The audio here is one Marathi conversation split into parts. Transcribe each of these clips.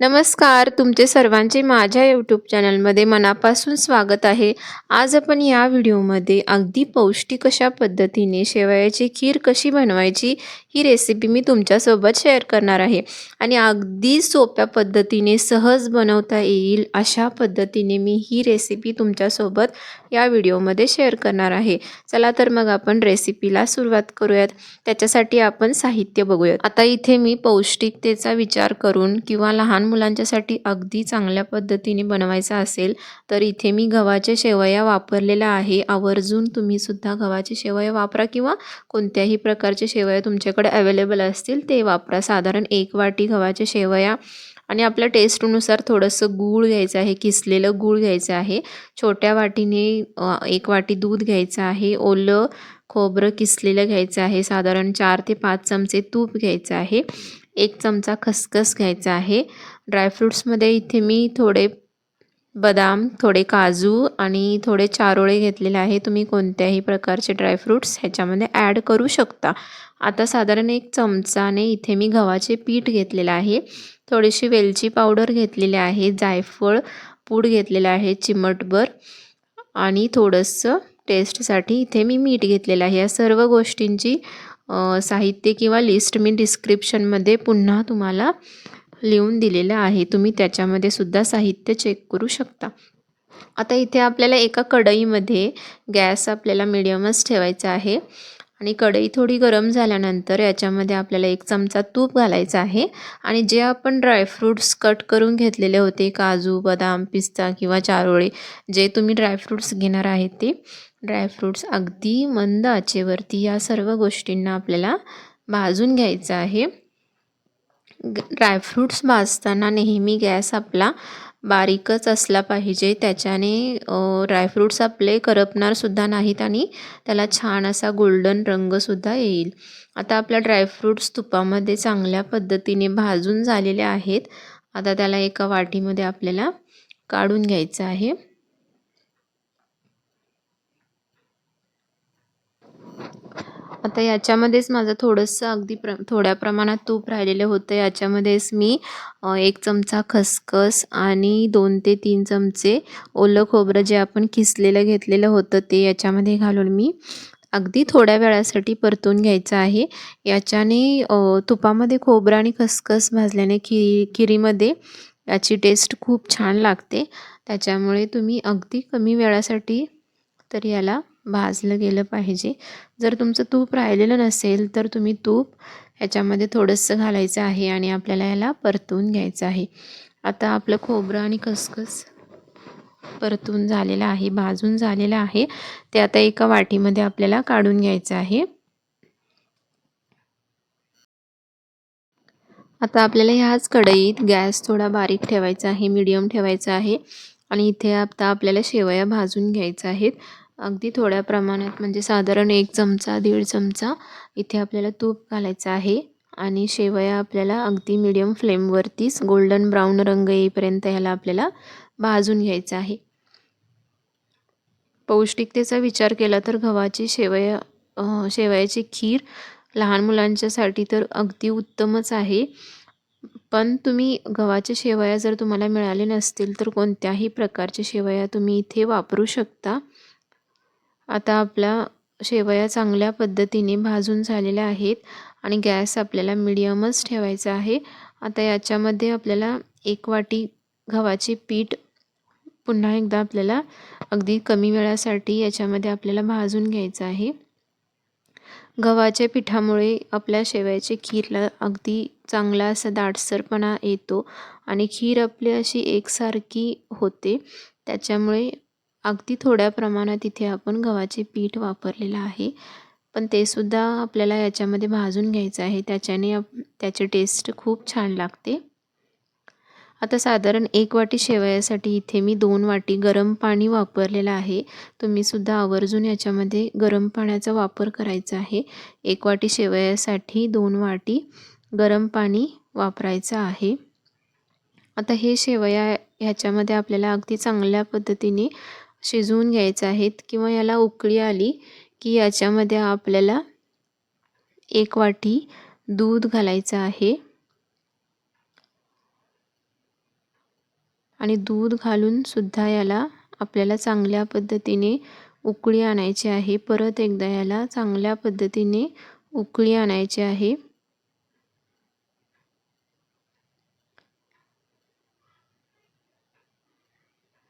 नमस्कार तुमचे सर्वांचे माझ्या यूट्यूब चॅनलमध्ये मनापासून स्वागत आहे. आज आपण या व्हिडिओमध्ये अगदी पौष्टिक अशा पद्धतीने शेवयाची खीर कशी बनवायची ही रेसिपी मी तुमच्यासोबत शेअर करणार आहे. आणि अगदी सोप्या पद्धतीने सहज बनवता येईल अशा पद्धतीने मी ही रेसिपी तुमच्यासोबत या व्हिडिओमध्ये शेअर करणार आहे. चला तर मग आपण रेसिपीला सुरुवात करूयात. त्याच्यासाठी आपण साहित्य बघूयात. आता इथे मी पौष्टिकतेचा विचार करून किंवा लहान मुलांच्यासाठी अगदी चांगल्या पद्धतीने बनवायचा असेल तर इथे मी गव्हाच्या शेवया वापरलेल्या आहे. आवर्जून तुम्ही सुद्धा गव्हाच्या शेवया वापरा किंवा कोणत्याही प्रकारचे शेवया तुमच्याकडे अवेलेबल असतील ते वापरा. साधारण एक वाटी गव्हाच्या शेवया आणि आपल्या टेस्टनुसार थोडंसं गूळ घ्यायचं आहे किसलेलं गूळ घ्यायचं आहे. छोट्या वाटीने एक वाटी दूध घ्यायचं आहे. ओलं खोबरं किसलेलं घ्यायचं आहे. साधारण चार ते पाच चमचे तूप घ्यायचं आहे. एक चमचा खसखस घ्यायचा आहे. ड्रायफ्रूट्समध्ये इथे मी थोडे बदाम थोडे काजू आणि थोडे चारोळे घेतलेले आहे. तुम्ही कोणत्याही प्रकारचे ड्रायफ्रूट्स ह्याच्यामध्ये ॲड करू शकता. आता साधारण एक चमचाने इथे मी गव्हाचे पीठ घेतलेलं आहे. थोडीशी वेलची पावडर घेतलेली आहे. जायफळ पूड घेतलेलं आहे. चिमटभर आणि थोडंसं टेस्टसाठी इथे मी मीठ घेतलेलं आहे. या सर्व गोष्टींची साहित्य किंवा लिस्ट मी डिस्क्रिप्शनमध्ये पुन्हा तुम्हाला लिहून दिलेलं आहे. तुम्ही त्याच्यामध्ये सुद्धा साहित्य चेक करू शकता. आता इथे आपल्याला एका कढईमध्ये गॅस आपल्याला मिडियमच ठेवायचा आहे. आणि कढई थोडी गरम झाल्यानंतर याच्यामध्ये आपल्याला एक चमचा तूप घालायचा आहे. आणि जे आपण ड्रायफ्रूट्स कट करून घेतलेले होते काजू बदाम पिस्ता किंवा चारोळे जे तुम्ही ड्रायफ्रूट्स घेणार आहेत ते ड्रायफ्रूट्स अगदी मंद आचेवरती या सर्व गोष्टींना आपल्याला भाजून घ्यायचं आहे. ड्रायफ्रूट्स भाजताना नेहमी गॅस आपला बारीकच असला पाहिजे. त्याच्याने ड्रायफ्रूट्स आपले करपणारसुद्धा नाहीत आणि त्याला छान असा गोल्डन रंगसुद्धा येईल. आता आपल्या ड्रायफ्रूट्स तुपामध्ये चांगल्या पद्धतीने भाजून झालेले आहेत. आता त्याला एका वाटीमध्ये आपल्याला काढून घ्यायचं आहे. आता याच्यामध्येच माझं थोडंसं अगदी प्र थोड्या प्रमाणात तूप राहिलेलं होतं. याच्यामध्येच मी एक चमचा खसखस आणि दोन ते तीन चमचे ओलं खोबरं जे आपण किसलेलं घेतलेलं होतं ते याच्यामध्ये घालून मी अगदी थोड्या वेळासाठी परतून घ्यायचं आहे. याच्याने तुपामध्ये खोबरं आणि खसखस भाजल्याने खिरी खिरीमध्ये याची टेस्ट खूप छान लागते. त्याच्यामुळे तुम्ही अगदी कमी वेळासाठी तर याला भाजलं गेलं पाहिजे. जर तुमचं तूप राहिलेलं नसेल तर तुम्ही तूप ह्याच्यामध्ये थोडंसं घालायचं आहे आणि आपल्याला याला परतून घ्यायचं आहे. आता आपलं खोबरं आणि खसखस परतून झालेलं आहे भाजून झालेलं आहे. ते आता एका वाटीमध्ये आपल्याला काढून घ्यायचं आहे. आता आपल्याला ह्याच कढईत गॅस थोडा बारीक ठेवायचा आहे मीडियम ठेवायचा आहे. आणि इथे आता आपल्याला शेवया भाजून घ्यायच्या आहेत. अगदी थोड्या प्रमाणात म्हणजे साधारण एक चमचा दीड चमचा इथे आपल्याला तूप घालायचं आहे आणि शेवया आपल्याला अगदी मिडियम फ्लेमवरतीच गोल्डन ब्राऊन रंग येईपर्यंत ह्याला आपल्याला भाजून घ्यायचं आहे. पौष्टिकतेचा विचार केला तर गव्हाची शेवया शेवयाची खीर लहान मुलांच्यासाठी तर अगदी उत्तमच आहे. पण तुम्ही गव्हाच्या शेवया जर तुम्हाला मिळाले नसतील तर कोणत्याही प्रकारच्या शेवया तुम्ही इथे वापरू शकता. आता आपल्या शेवया चांगल्या पद्धतीने भाजून झालेल्या आहेत आणि गॅस आपल्याला मिडियमच ठेवायचा आहे. आता याच्यामध्ये आपल्याला एक वाटी गव्हाचे पीठ पुन्हा एकदा आपल्याला अगदी कमी वेळासाठी याच्यामध्ये आपल्याला भाजून घ्यायचं आहे. गव्हाच्या पिठामुळे आपल्या शेवयाच्या खीरला अगदी चांगला असा दाटसरपणा येतो आणि खीर आपली अशी एकसारखी होते. त्याच्यामुळे अगदी थोड्या प्रमाणात इथे आपण गव्हाचे पीठ वापरलेलं आहे. पण ते सुद्धा आपल्याला याच्यामध्ये भाजून घ्यायचं आहे. त्याच्याने त्याची टेस्ट खूप छान लागते. आता साधारण एक वाटी शेवयासाठी इथे मी दोन वाटी गरम पाणी वापरलेलं आहे. तुम्हीसुद्धा आवर्जून याच्यामध्ये गरम पाण्याचा वापर करायचा आहे. एक वाटी शेवयासाठी दोन वाटी गरम पाणी वापरायचं आहे. आता हे शेवया ह्याच्यामध्ये आपल्याला अगदी चांगल्या पद्धतीने शिजवून घ्यायचं आहेत किंवा याला उकळी आली की याच्यामध्ये आपल्याला एक वाटी दूध घालायचं आहे. आणि दूध घालून सुद्धा याला आपल्याला चांगल्या पद्धतीने उकळी आणायची आहे. परत एकदा याला चांगल्या पद्धतीने उकळी आणायची आहे.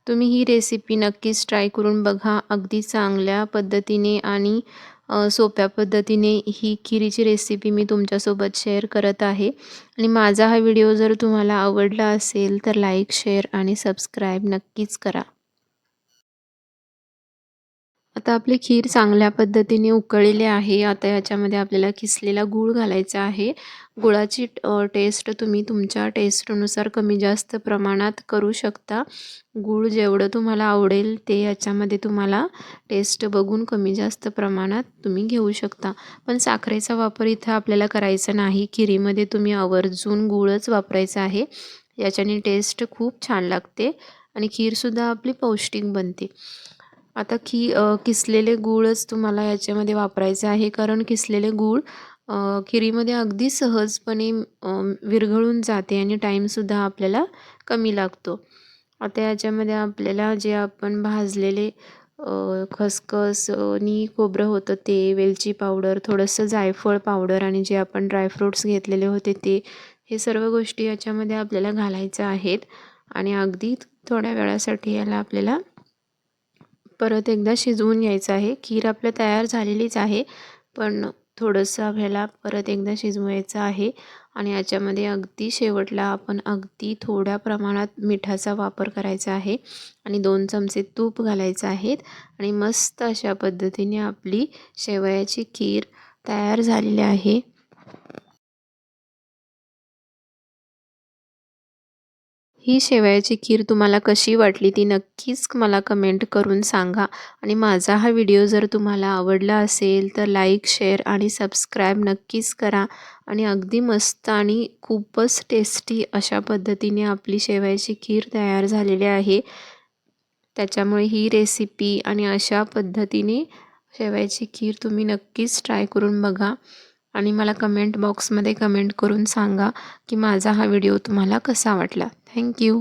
तुम्ही ही रेसिपी नक्कीच ट्राय करून बघा. अगदी चांगल्या पद्धतीने आणि सोप्या पद्धतीने ही खिरीची रेसिपी मी तुमच्यासोबत शेअर करत आहे. आणि माझा हा व्हिडिओ जर तुम्हाला आवडला असेल तर लाईक शेअर आणि सबस्क्राईब नक्कीच करा. आता आपली खीर चांगल्या पद्धतीने उकळलेली आहे. आता याच्यामध्ये आपल्याला किसलेला गूळ घालायचा आहे. गुळाची टेस्ट तुम्ही तुमच्या टेस्टनुसार कमी जास्त प्रमाणात करू शकता. गूळ जेवढं तुम्हाला आवडेल ते याच्यामध्ये तुम्हाला टेस्ट बघून कमी जास्त प्रमाणात तुम्ही घेऊ शकता. पण साखरेचा वापर इथं आपल्याला करायचा नाही. खिरीमध्ये तुम्ही आवर्जून गूळच वापरायचा आहे. याच्याने टेस्ट खूप छान लागते आणि खीरसुद्धा आपली पौष्टिक बनते. आता की किसलेले गूळच तुम्हाला याच्यामध्ये वापरायचे आहे. कारण किसलेले गूळ खिरीमध्ये अगदी सहजपणे विरघळून जाते आणि टाईमसुद्धा आपल्याला कमी लागतो. आता याच्यामध्ये आपल्याला जे आपण भाजलेले खसखस नी खोबरं होतं ते वेलची पावडर थोडंसं जायफळ पावडर आणि जे आपण ड्रायफ्रूट्स घेतलेले होते ते हे सर्व गोष्टी याच्यामध्ये आपल्याला घालायच्या आहेत. आणि अगदी थोड्या वेळासाठी याला आपल्याला परत एकदा शिजवून घ्यायचं आहे. खीर आपलं तयार झालेलीच आहे पण थोडंसं आपल्याला परत एकदा शिजवायचं आहे आणि याच्यामध्ये अगदी शेवटला आपण अगदी थोड्या प्रमाणात मिठाचा वापर करायचा आहे आणि दोन चमचे तूप घालायचं आहेत आणि मस्त अशा पद्धतीने आपली शेवयाची खीर तयार झालेली आहे. ही शेवयाची खीर तुम्हाला कशी वाटली ती नक्कीच मला कमेंट करून सांगा. आणि माझा हा व्हिडिओ जर तुम्हाला आवडला असेल तर लाईक शेअर आणि सबस्क्राईब नक्कीच करा. आणि अगदी मस्त आणि खूपच टेस्टी अशा पद्धतीने आपली शेवयाची खीर तयार झालेली आहे. त्याच्यामुळे ही रेसिपी आणि अशा पद्धतीने शेवयाची खीर तुम्ही नक्कीच ट्राय करून बघा. आणि मला कमेंट बॉक्समध्ये कमेंट करून सांगा की माझा हा व्हिडिओ तुम्हाला कसा वाटला. थँक्यू